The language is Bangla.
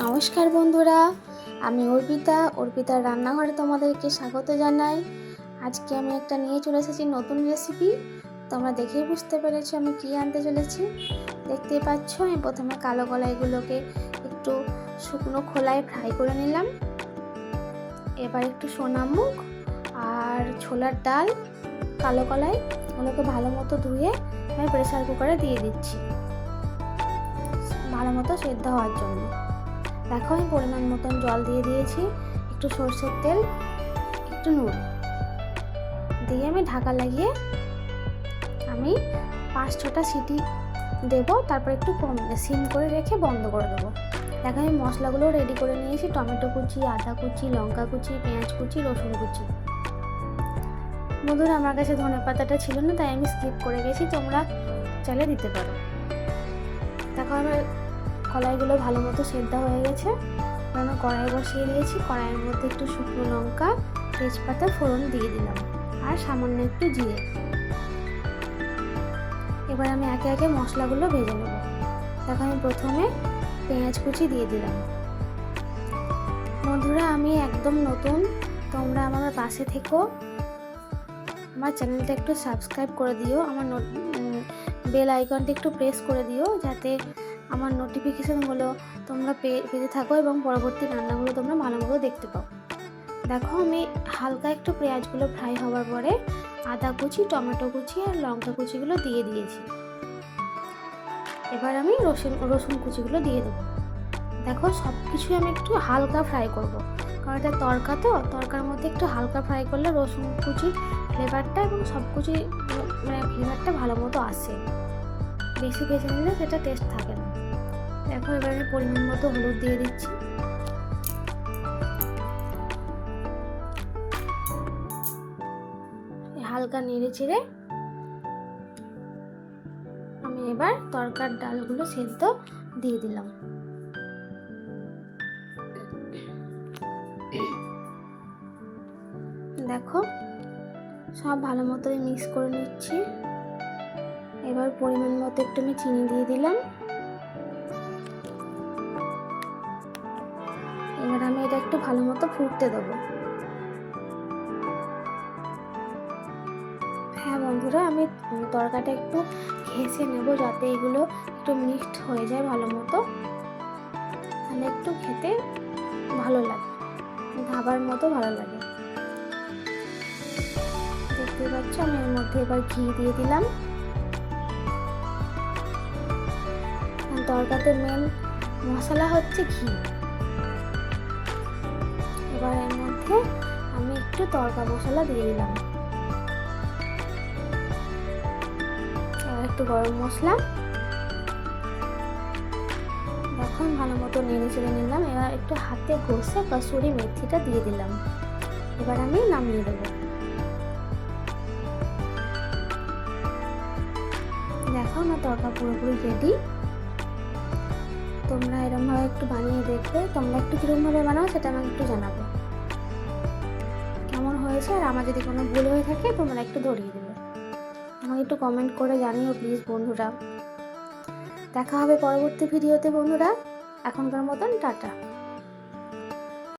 নমস্কার বন্ধুরা, আমি অর্পিতা। অর্পিতার রান্নাঘরে তোমাদেরকে স্বাগত জানাই। আজকে আমি একটা নিয়ে চলে এসেছি নতুন রেসিপি তোমরা দেখেই বুঝতে পেরেছ আমি কী আনতে চলেছি। দেখতেই পাচ্ছ, আমি প্রথমে কালো কলাইগুলোকে একটু শুকনো খোলায় ফ্রাই করে নিলাম। এবার একটু সোনামুখ আর ছোলার ডাল, কালো কলাই, ওগুলোকে ভালো মতো ধুয়ে আমি প্রেসার কুকারে দিয়ে দিচ্ছি। ভালো মতো সেদ্ধ হওয়ার জন্য। দেখো আমি পরিমাণ মতন জল দিয়ে দিয়েছি, একটু সর্ষের তেল, একটু নুন। দিয়ে আমি ঢাকা লাগিয়ে আমি পাঁচ ছটা সিটি দেব, তারপর একটু কম সিম করে রেখে বন্ধ করে দেবো। দেখো আমি মশলাগুলো রেডি করে নিয়েছি, টমেটো কুচি, আদা কুচি, লঙ্কা কুচি, পেঁয়াজ কুচি, রসুন কুচি। বন্ধুরা, আমার কাছে ধনে পাতাটা ছিল না, তাই আমি স্কিপ করে গেছি, তোমরা চাইলে দিতে পারো। দেখো আমার কলাইগুলো ভালো মতো সেদ্ধ হয়ে গেছে। আমি কড়াই বসিয়ে দিয়েছি। কড়াইয়ের মধ্যে একটু শুকনো লঙ্কা, তেজপাতা, ফোড়ন দিয়ে দিলাম। আর সামান্য একটু জিরে। এবার আমি একে একে মশলাগুলো ভেজে নেব। দেখো আমি প্রথমে পেঁয়াজ কুচি দিয়ে দিলাম। বন্ধুরা, আমি একদম নতুন। তোমরা আমার পাশে থেকো। আমার চ্যানেলটা একটু সাবস্ক্রাইব করে দিও। আমার বেল আইকনটা একটু প্রেস করে দিও, যাতে আমার নোটিফিকেশানগুলো তোমরা পেয়ে পেতে থাকো এবং পরবর্তী রান্নাগুলো তোমরা ভালো মতো দেখতে পাও। দেখো আমি হালকা একটু পেঁয়াজগুলো ফ্রাই হওয়ার পরে আদা কুচি, টমেটো কুচি আর লঙ্কা কুচিগুলো দিয়ে দিয়েছি। এবার আমি রসুন রসুন কুচিগুলো দিয়ে দেবো। দেখো সব কিছুই আমি একটু হালকা ফ্রাই করব। কারণ এটা তরকা তো, তরকার মধ্যে একটু হালকা ফ্রাই করলে রসুন কুচি ফ্লেভারটা এবং সব কুচি মানে ফ্লেভারটা ভালো মতো আসে। বেশি ভেজে নিলে সেটা টেস্ট থাকে না। দেখো, এবার পরিমাণ মতো হলুদ দিয়ে দিচ্ছি। হালকা নেড়ে চেড়ে আমি এবার তরকার ডালগুলো সেদ্ধ দিয়ে দিলাম। দেখো, সব ভালো মতো মিক্স করে নিচ্ছি। এবার পরিমাণ মতো একটু আমি চিনি দিয়ে দিলাম। একটু ভালো মতো ফুটতে দেবো। হ্যাঁ বন্ধুরা, আমি তরকাটা একটু ঘেঁষে নেব যাতে এগুলো একটু মিক্সড হয়ে যায় ভালো মতো। তাহলে একটু খেতে ভালো লাগে ধাবার মতো ভালো লাগে। দেখতে পাচ্ছ, আমি এর মধ্যে এবার ঘি দিয়ে দিলাম। তরকাতে মেন মশলা হচ্ছে ঘি। এবার মধ্যে আমি একটু তরকা মশলা দিয়ে দিলাম। এবার একটু গরম মশলা। এখন ভালো মতো নেড়ে চেড়ে নিলাম। এবার একটু হাতে ঘষে কসুরি মেথিটা দিয়ে দিলাম। এবার আমি নামিয়ে দেবো। দেখো, আমার তরকা পুরোপুরি রেডি তোমরা এরমভাবে একটু বানিয়ে দেখবে। তোমরা একটু কীরকমভাবে বানাও সেটা আমাকে একটু জানাবে। হয়েছে আর আমার যদি কোনো ভুল হয়ে থাকে তোমরা একটু ধরিয়ে দেবে। আমাকে একটু কমেন্ট করে জানিও প্লিজ বন্ধুরা। দেখা হবে পরবর্তী ভিডিওতে বন্ধুরা। এখনকার মতন টাটা।